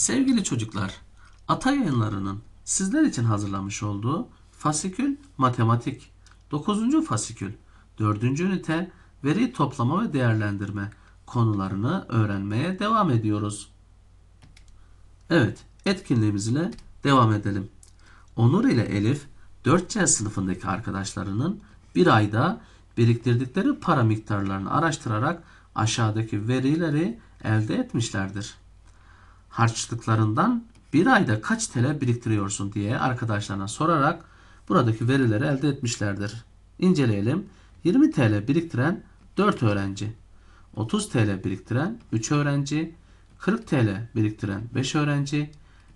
Sevgili çocuklar, Ata Yayınları'nın sizler için hazırlamış olduğu fasikül matematik 9. fasikül 4. ünite veri toplama ve değerlendirme konularını öğrenmeye devam ediyoruz. Evet, etkinliğimiz ile devam edelim. Onur ile Elif 4C sınıfındaki arkadaşlarının bir ayda biriktirdikleri para miktarlarını araştırarak aşağıdaki verileri elde etmişlerdir harçlıklarından bir ayda kaç TL biriktiriyorsun diye arkadaşlarına sorarak buradaki verileri elde etmişlerdir. İnceleyelim. 20 TL biriktiren 4 öğrenci, 30 TL biriktiren 3 öğrenci, 40 TL biriktiren 5 öğrenci,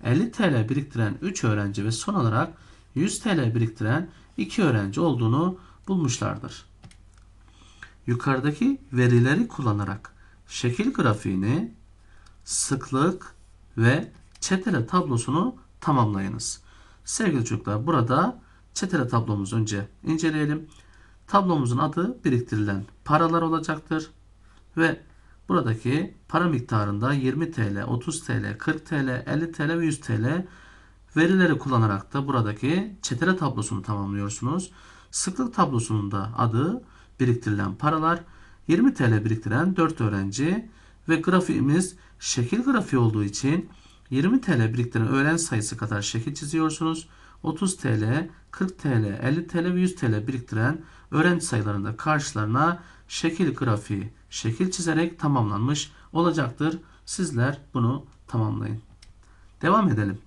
50 TL biriktiren 3 öğrenci ve son olarak 100 TL biriktiren 2 öğrenci olduğunu bulmuşlardır. Yukarıdaki verileri kullanarak şekil grafiğini sıklık ve çetele tablosunu tamamlayınız. Sevgili çocuklar burada çetele tablomuzu önce inceleyelim. Tablomuzun adı biriktirilen paralar olacaktır. Ve buradaki para miktarında 20 TL, 30 TL, 40 TL, 50 TL ve 100 TL verileri kullanarak da buradaki çetele tablosunu tamamlıyorsunuz. Sıklık tablosunun da adı biriktirilen paralar 20 TL biriktiren 4 öğrenci ve grafiğimiz şekil grafiği olduğu için 20 TL biriktiren öğrenci sayısı kadar şekil çiziyorsunuz. 30 TL, 40 TL, 50 TL ve 100 TL biriktiren öğrenci sayılarında karşılarına şekil grafiği, şekil çizerek tamamlanmış olacaktır. Sizler bunu tamamlayın. Devam edelim.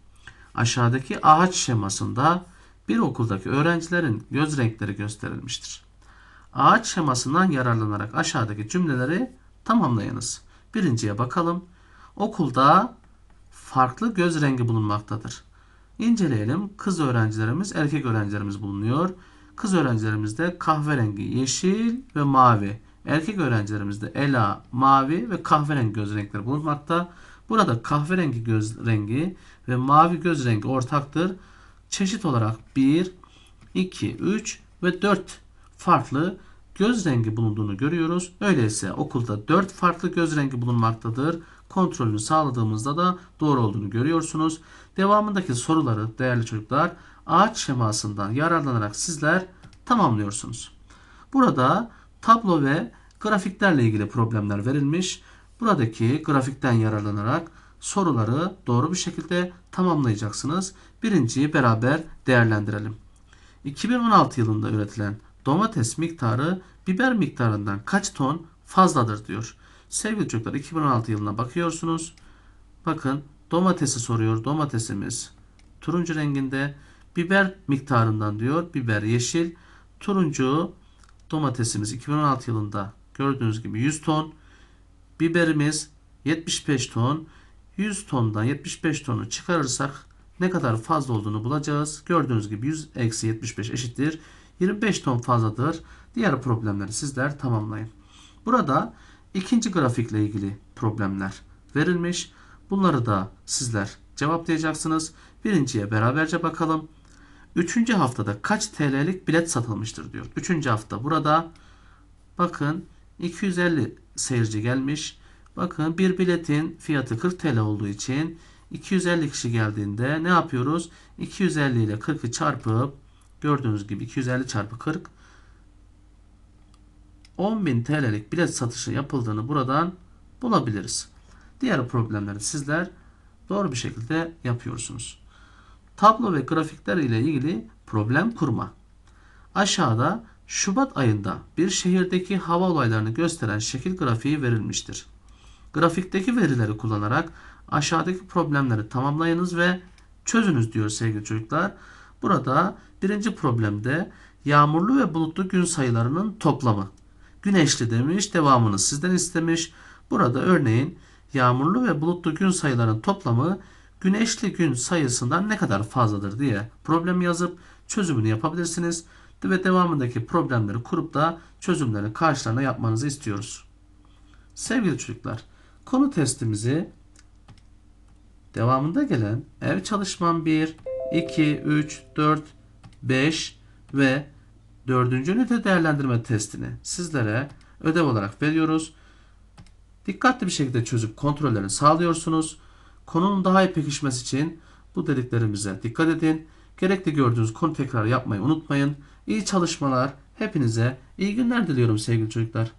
Aşağıdaki ağaç şemasında bir okuldaki öğrencilerin göz renkleri gösterilmiştir. Ağaç şemasından yararlanarak aşağıdaki cümleleri tamamlayınız. Birinciye bakalım. Okulda farklı göz rengi bulunmaktadır. İnceleyelim. Kız öğrencilerimiz, erkek öğrencilerimiz bulunuyor. Kız öğrencilerimizde kahverengi, yeşil ve mavi. Erkek öğrencilerimizde ela, mavi ve kahverengi göz renkleri bulunmakta. Burada kahverengi göz rengi ve mavi göz rengi ortaktır. Çeşit olarak 1, 2, 3 ve 4 farklı göz rengi bulunduğunu görüyoruz. Öyleyse okulda 4 farklı göz rengi bulunmaktadır. Kontrolünü sağladığımızda da doğru olduğunu görüyorsunuz. Devamındaki soruları değerli çocuklar ağaç şemasından yararlanarak sizler tamamlıyorsunuz. Burada tablo ve grafiklerle ilgili problemler verilmiş. Buradaki grafikten yararlanarak soruları doğru bir şekilde tamamlayacaksınız. Birinciyi beraber değerlendirelim. 2016 yılında üretilen domates miktarı biber miktarından kaç ton fazladır diyor. Sevgili çocuklar 2016 yılına bakıyorsunuz. Bakın domatesi soruyor. Domatesimiz turuncu renginde. Biber miktarından diyor. Biber yeşil. Turuncu domatesimiz 2016 yılında gördüğünüz gibi 100 ton. Biberimiz 75 ton. 100 tondan 75 tonu çıkarırsak ne kadar fazla olduğunu bulacağız. Gördüğünüz gibi 100 eksi 75 eşittir. 25 ton fazladır. Diğer problemleri sizler tamamlayın. Burada ikinci grafikle ilgili problemler verilmiş. Bunları da sizler cevaplayacaksınız. Birinciye beraberce bakalım. Üçüncü haftada kaç TL'lik bilet satılmıştır diyor. Üçüncü hafta burada bakın 250 seyirci gelmiş. Bakın bir biletin fiyatı 40 TL olduğu için 250 kişi geldiğinde ne yapıyoruz? 250 ile 40'ı çarpıp gördüğünüz gibi 250 çarpı 40 10.000 TL'lik bilet satışı yapıldığını buradan bulabiliriz. Diğer problemleri sizler doğru bir şekilde yapıyorsunuz. Tablo ve grafikler ile ilgili problem kurma. Aşağıda Şubat ayında bir şehirdeki hava olaylarını gösteren şekil grafiği verilmiştir. Grafikteki verileri kullanarak aşağıdaki problemleri tamamlayınız ve çözünüz diyor sevgili çocuklar. Burada birinci problemde yağmurlu ve bulutlu gün sayılarının toplamı. Güneşli demiş, devamını sizden istemiş. Burada örneğin yağmurlu ve bulutlu gün sayılarının toplamı güneşli gün sayısından ne kadar fazladır diye problem yazıp çözümünü yapabilirsiniz. Ve devamındaki problemleri kurup da çözümlerini karşılarına yapmanızı istiyoruz. Sevgili çocuklar, konu testimizi devamında gelen ev çalışmam 1, 2, 3, 4, 5 ve 4. ünite değerlendirme testini sizlere ödev olarak veriyoruz. Dikkatli bir şekilde çözüp kontrollerini sağlıyorsunuz. Konunun daha iyi pekişmesi için bu dediklerimize dikkat edin. Gerekli gördüğünüz konu tekrar yapmayı unutmayın. İyi çalışmalar. Hepinize iyi günler diliyorum sevgili çocuklar.